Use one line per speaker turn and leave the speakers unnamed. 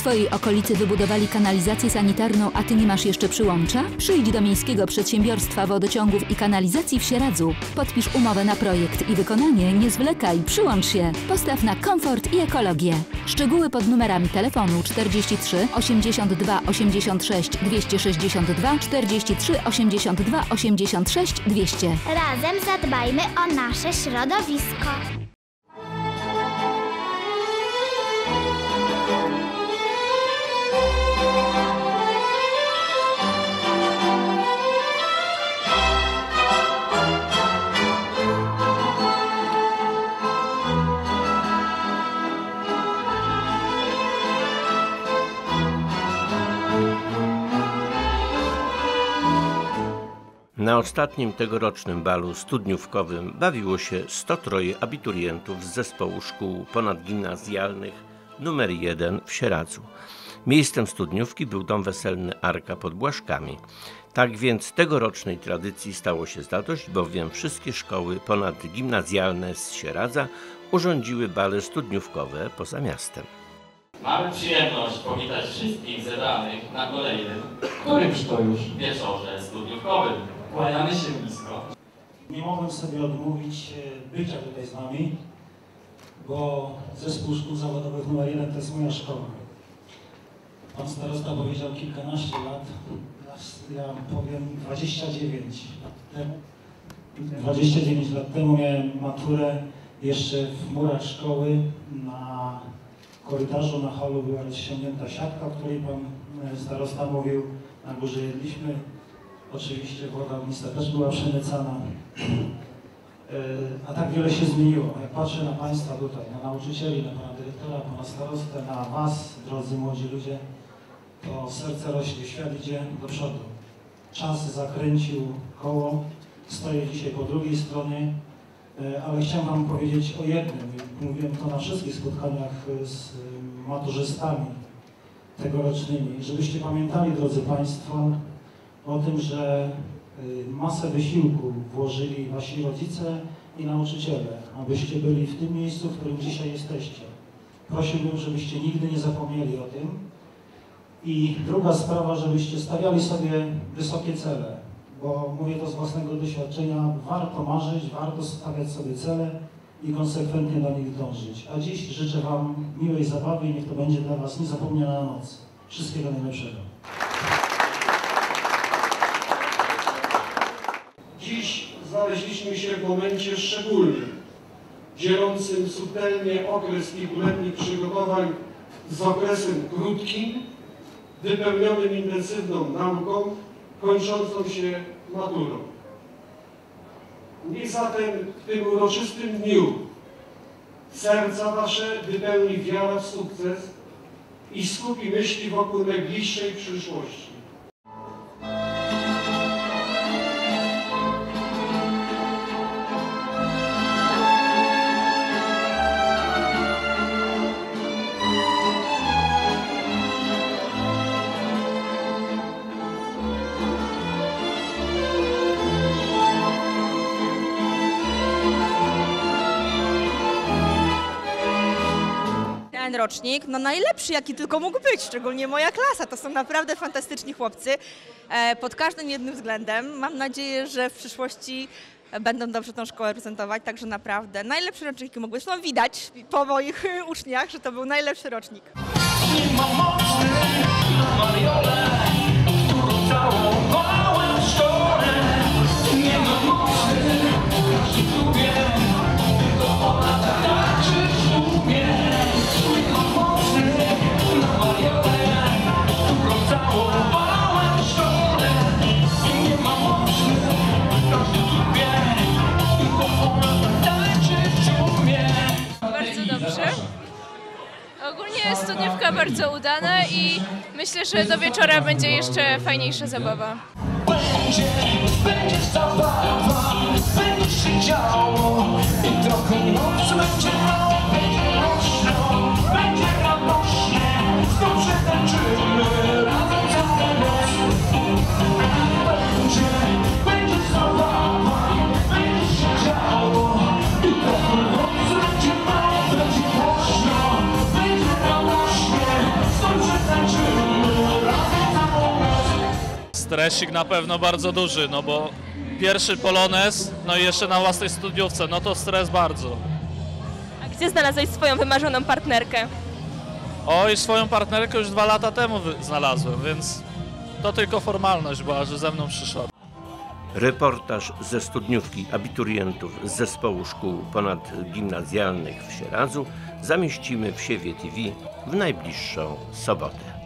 Twojej okolicy wybudowali kanalizację sanitarną, a Ty nie masz jeszcze przyłącza? Przyjdź do Miejskiego Przedsiębiorstwa Wodociągów i Kanalizacji w Sieradzu. Podpisz umowę na projekt i wykonanie, nie zwlekaj, przyłącz się. Postaw na komfort i ekologię. Szczegóły pod numerami telefonu 43 82 86 262 43 82 86 200.
Razem zadbajmy o nasze środowisko.
Na ostatnim tegorocznym balu studniówkowym bawiło się 103 abiturientów z zespołu szkół ponadgimnazjalnych numer 1 w Sieradzu. Miejscem studniówki był dom weselny Arka pod Błaszkami. Tak więc tegorocznej tradycji stało się zadość, bowiem wszystkie szkoły ponadgimnazjalne z Sieradza urządziły bale studniówkowe poza miastem.
Mamy przyjemność powitać wszystkich zebranych na kolejnym,
Którymś to już?
wieczorze studniówkowym. Kłaniamy się nisko.
Nie mogłem sobie odmówić e, bycia tutaj z Wami, bo zespół szkół zawodowych numer 1 to jest moja szkoła. Pan starosta powiedział kilkanaście lat, ja powiem 29 lat temu. 29 lat temu miałem maturę jeszcze w murach szkoły. Na korytarzu, na holu była rozciągnięta siatka, o której Pan e, starosta mówił. Na górze jedliśmy Oczywiście woda ognistka też była przemycana. E, A tak wiele się zmieniło. Jak patrzę na Państwa tutaj, na nauczycieli, na Pana Dyrektora, Pana Starostę, na Was, drodzy młodzi ludzie, to serce rośnie, świat idzie do przodu. Czas zakręcił koło, stoję dzisiaj po drugiej stronie, e, ale chciałem Wam powiedzieć o jednym. Mówiłem to na wszystkich spotkaniach e, z maturzystami tegorocznymi, żebyście pamiętali, drodzy Państwo, o tym, że y, masę wysiłku włożyli wasi rodzice i nauczyciele, abyście byli w tym miejscu, w którym dzisiaj jesteście. Prosiłbym, żebyście nigdy nie zapomnieli o tym. I druga sprawa, żebyście stawiali sobie wysokie cele, bo mówię to z własnego doświadczenia, warto marzyć, warto stawiać sobie cele i konsekwentnie do nich dążyć. A dziś życzę Wam miłej zabawy i niech to będzie dla Was niezapomniana noc. Wszystkiego najlepszego.
Dziś znaleźliśmy się w momencie szczególnym, dzielącym subtelnie okres kilkuletnich przygotowań z okresem krótkim, wypełnionym intensywną nauką, kończącą się maturą. Niech zatem w tym uroczystym dniu serca Wasze wypełni wiara w sukces i skupi myśli wokół najbliższej przyszłości.
Rocznik, no najlepszy jaki tylko mógł być, szczególnie moja klasa. To są naprawdę fantastyczni chłopcy e, pod każdym jednym względem. Mam nadzieję, że w przyszłości będą dobrze tą szkołę reprezentować, także naprawdę najlepszy rocznik jaki mógł być. No widać po moich uczniach, że to był najlepszy rocznik.
Bardzo Studniówka bardzo udana i myślę, że do wieczora będzie jeszcze fajniejsza zabawa.
Będzie, będzie zabawa, będzie się działo i trochę noc
Stresik na pewno bardzo duży, no bo pierwszy polonez, no i jeszcze na własnej studiówce, no to stres bardzo.
A gdzie znalazłeś swoją wymarzoną partnerkę?
Oj, swoją partnerkę już dwa lata temu znalazłem, więc to tylko formalność była, że ze mną przyszła.
Reportaż ze studniówki abiturientów z zespołu szkół ponadgimnazjalnych w Sieradzu zamieścimy w Siewie TV w najbliższą sobotę.